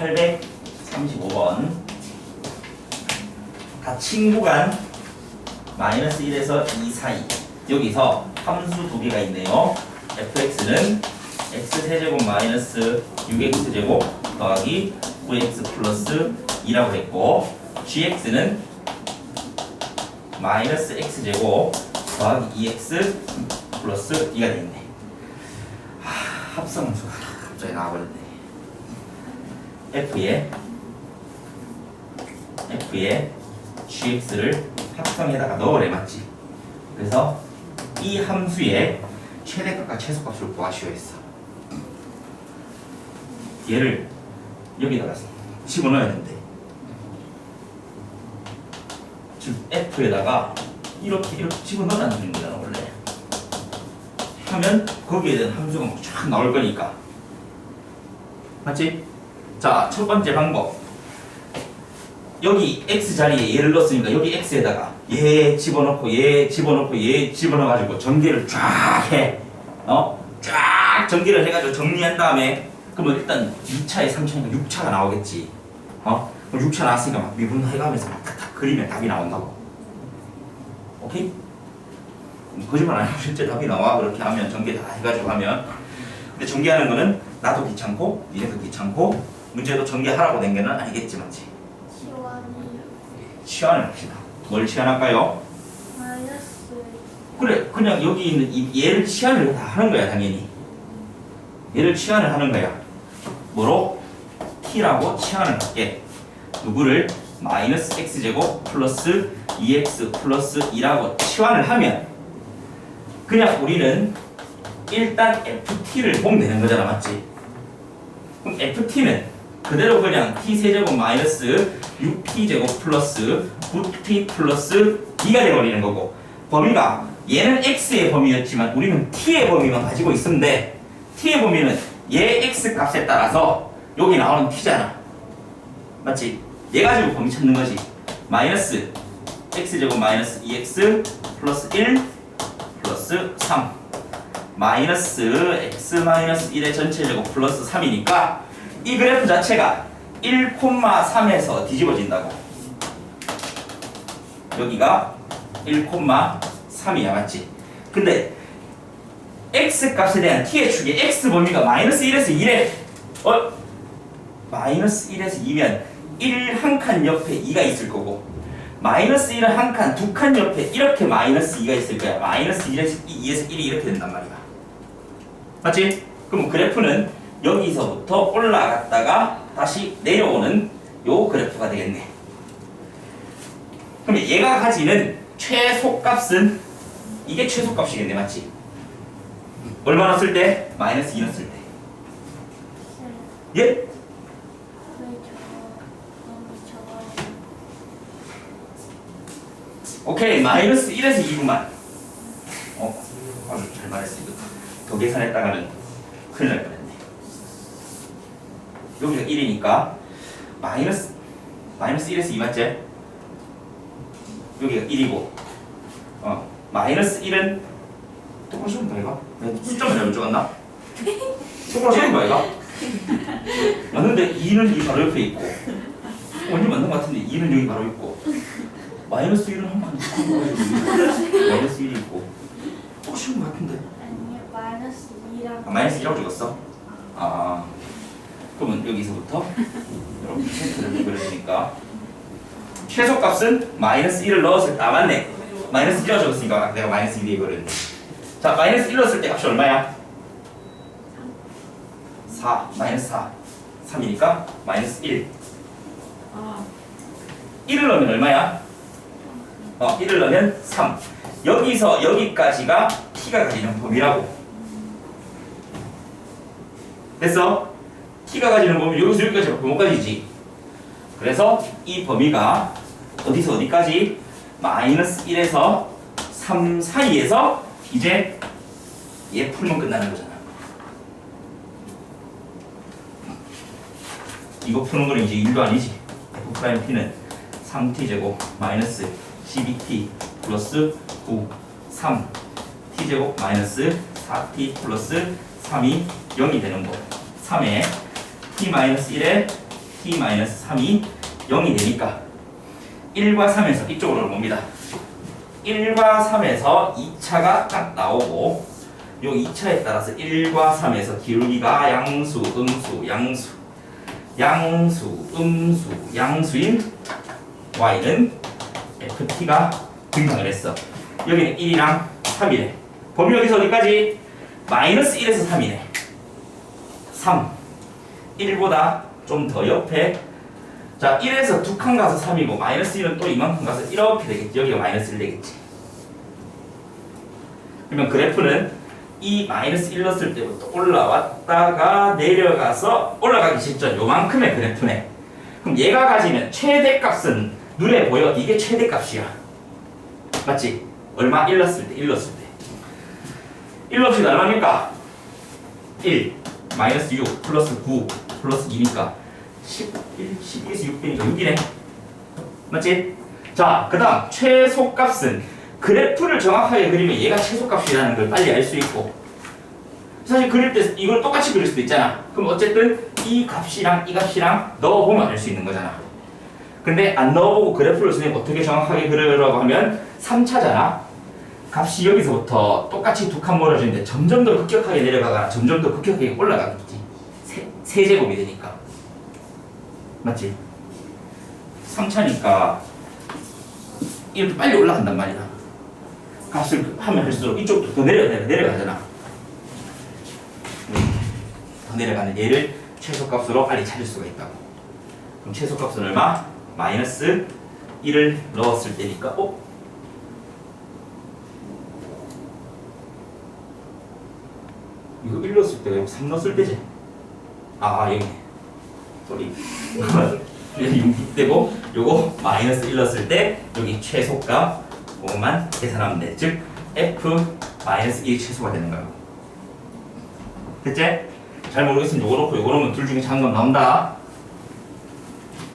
835번. 닫힌 구간 마이너스 1에서 2 사이. 여기서 함수 두 개가 있네요. fx는 x세제곱 마이너스 6x제곱 더하기 9x 플러스 2라고 했고 gx는 마이너스 x제곱 더하기 2x 플러스 2가 되겠네. 하, 합성함수가 갑자기 나와버렸네 f에 f에 gx를 합성에다가 넣으래 맞지? 그래서 이 함수의 최대값과 최소값을 구하시오 했어. 얘를 여기다가 집어넣어야 된대. 즉 f에다가 이렇게 이렇게 집어넣어라는 거잖아 원래. 하면 거기에 대한 함수가 막쫙 나올 거니까. 맞지? 자, 첫 번째 방법. 여기 x 자리에 얘를 넣었으니까 여기 x에다가 얘 집어넣고 얘 집어넣고 얘 집어넣어가지고 전개를 쫙 해. 어? 쫙 전개를 해가지고 정리한 다음에 그러면 일단 2차에 3차니까 6차가 나오겠지. 어? 그럼 6차 나왔으니까 막 미분해가면서 막 탁탁 그리면 답이 나온다고. 오케이? 거짓말 아니고 실제 답이 나와 그렇게 하면 전개 다 해가지고 하면 근데 전개하는 거는 나도 귀찮고 니네도 귀찮고 문제도 전개하라고 된 게는 아니겠지 맞지? 시원이요. 치환을 합시다 뭘 치환할까요? 마이너스 그래 그냥 여기 있는 이 얘를 치환을 다 하는 거야 당연히 얘를 치환을 하는 거야 뭐로? t라고 치환을 할게 누구를 마이너스 x제곱 플러스 2x 플러스 2라고 치환을 하면 그냥 우리는 일단 ft를 보면 되는 거잖아 맞지? 그럼 ft는 그대로 그냥 t 세제곱 마이너스 6t제곱 플러스 9t 플러스 2가 되어버리는 거고. 범위가 얘는 x의 범위였지만 우리는 t의 범위만 가지고 돼 t의 범위는 얘 x 값에 따라서 여기 나오는 t잖아. 맞지? 얘 가지고 범위 찾는 거지. 마이너스 x제곱 마이너스 2x 플러스 1 플러스 3 마이너스 x 마이너스 1의 전체 제곱 플러스 3이니까 이 그래프 자체가 1,3에서 뒤집어진다고 여기가 1,3이야 맞지? 근데 x 값에 대한 t의 축이 x 범위가 마이너스 1에서 2래 어? 마이너스 1에서 2면 1 한 칸 옆에 2가 있을 거고 마이너스 1은 한 칸, 두 칸 옆에 이렇게 마이너스 2가 있을 거야 마이너스 1에서 2에서 1이 이렇게 된단 말이야 맞지? 그럼 그래프는 여기서부터 올라갔다가 다시 내려오는 요 그래프가 되겠네 그럼 얘가 가지는 최소값은 이게 최소값이겠네 맞지? 얼마 넣었을 때? 마이너스 2 넣었을 때 예? 오케이 마이너스 1에서 2구만 어 아주 잘 말했어 이거 더 계산했다가는 큰일 날 뻔했네 여기가 1이니까 마이너스 마이너스 1에서 2 맞지? 여기가 1이고 어 마이너스 1은 똑바로 적은 거 아이가? 내가 숫자만 잘못 적었나? 똑바로 적은 거 아이가? 맞는데 2는 이 바로 옆에 있고 완전 맞는 거 같은데 2는 여기 바로 있고 마이너스 1은 한칸 마이너스 1이 있고 똑같은 거 같은데 아니 마이너스 2랑 아, 마이너스 1이라고 적었어? 아 그러면 여기서부터 이렇게 체크를 그려주니까. 최소값은 마이너스 1을 넣었을 때 아 맞네. 마이너스 1이라고 적었으니까 내가 마이너스 1이 그렸네. 자 마이너스 1 넣었을 때 값이 얼마야? 4 마이너스 4 3이니까 마이너스 1 아 1을 넣으면 얼마야? 어 1을 넣으면 3 여기서 여기까지가 t가 가지는 범위라고. 됐어? t가 가지는 범위 여기서 여기까지 범위까지지. 그래서 이 범위가 어디서 어디까지 마이너스 1에서 3 사이에서 이제 얘 풀면 끝나는 거잖아. 이거 푸는 거는 이제 1도 아니지. F'P는 3t 제곱 마이너스 12t 플러스 9 3t 제곱 마이너스 4t 플러스 3이 0이 되는 거. 3에 t-1에 t-3이 0이 되니까 1과 3에서 이쪽으로 봅니다. 1과 3에서 2차가 딱 나오고 요 2차에 따라서 1과 3에서 기울기가 양수, 음수, 양수, 양수, 음수, 양수인 y는 ft가 등장을 했어. 여기는 1이랑 3이래. 범위 여기서 어디까지? 마이너스 1에서 3이네. 3. 1보다 좀 더 옆에. 자, 1에서 두칸 가서 3이고, 마이너스 1은 또 이만큼 가서 이렇게 되겠지. 여기가 마이너스 1 되겠지. 그러면 그래프는 이 마이너스 1 넣었을 때부터 올라왔다가 내려가서 올라가기 직전 요만큼의 그래프네. 그럼 얘가 가지는 최대값은 눈에 보여. 이게 최대값이야. 맞지? 얼마? 1 넣었을 때, 1 넣었을 때. 1 넣었을 때 얼마입니까? 1 마이너스 6 플러스 9 플러스 2니까 11, 12에서 6 되니까 6이네. 맞지? 자, 그 다음 최소값은 그래프를 정확하게 그리면 얘가 최소값이라는 걸 빨리 알 수 있고 사실 그릴 때 이걸 똑같이 그릴 수도 있잖아. 그럼 어쨌든 이 값이랑 이 값이랑 넣어보면 알 수 있는 거잖아. 근데 안 넣어보고 그래프를 선생님 어떻게 정확하게 그리라고 하면 3차잖아. 값이 여기서부터 똑같이 두 칸 멀어지는데 점점 더 급격하게 내려가거나 점점 더 급격하게 올라가겠지. 세, 세제곱이 되니까. 맞지? 3차니까 이렇게 빨리 올라간단 말이야. 값을 하면 할수록 이쪽도 더 내려, 내려, 내려가잖아. 네. 더 내려가는 얘를 최소값으로 빨리 찾을 수가 있다고. 그럼 최소값은 얼마? 마이너스 1을 넣었을 때니까, 어? 이거 1 넣었을 때가 여기 3 넣었을 때지? 아, 여기. 소리. 여기 6 되고, 요거 마이너스 1 넣었을 때, 여기 최소값, 그것만 계산하면 돼. 즉, f 마이너스 1이 최소가 되는 거야. 됐지? 잘 모르겠으면 요거 놓고 요거 놓으면 둘 중에 작은 건 나온다.